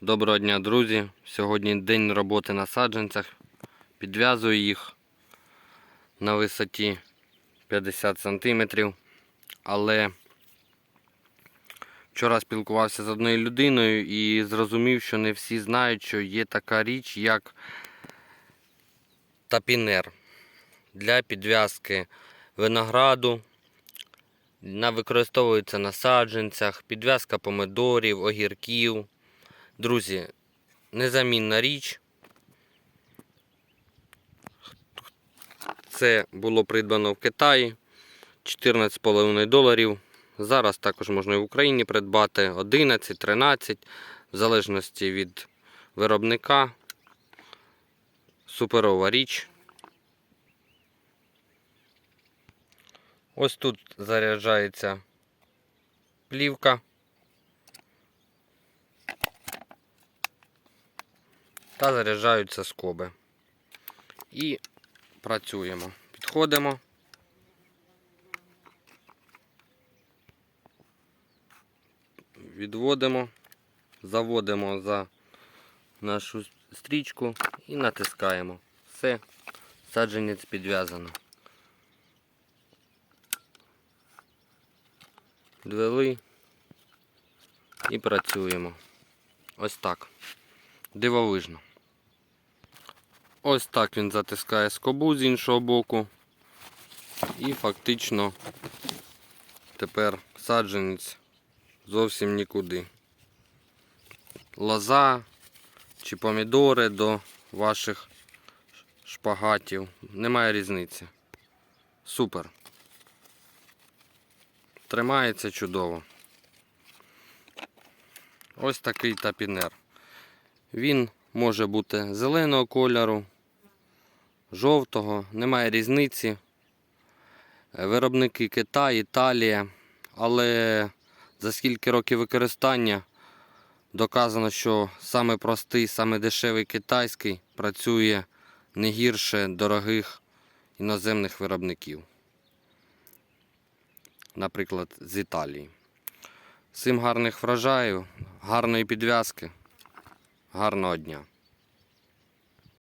Доброго дня, друзі! Сьогодні день роботи на саджанцях. Підв'язую їх на висоті 50 см. Але вчора спілкувався з одною людиною і зрозумів, що не всі знають, що є така річ, як тапінер для підв'язки винограду. Використовується на саджанцях, підв'язка помидорів, огірків. Друзі, незамінна річ. Це було придбано в Китаї 14,5 доларів. Зараз також можна і в Україні придбати 11-13, в залежності від виробника. Суперова річ. Ось тут заряджається плівка. Та заряджаються скоби. І працюємо. Підходимо. Відводимо, заводимо за нашу стрічку і натискаємо. Все, саджанець підв'язано. Підвели і працюємо. Ось так. Дивовижно. Ось так він затискає скобу з іншого боку. І фактично тепер саджанець зовсім нікуди. Лоза чи помідори до ваших шпагатів. Немає різниці. Супер. Тримається чудово. Ось такий тапінер. Він може бути зеленого кольору, жовтого, немає різниці. Е, Виробники Китай, Італія, але за скільки років використання доказано, що саме простий, саме дешевий китайський працює не гірше дорогих іноземних виробників. Наприклад, з Італії. Всім гарних врожаїв, гарної підв'язки. Гарного дня!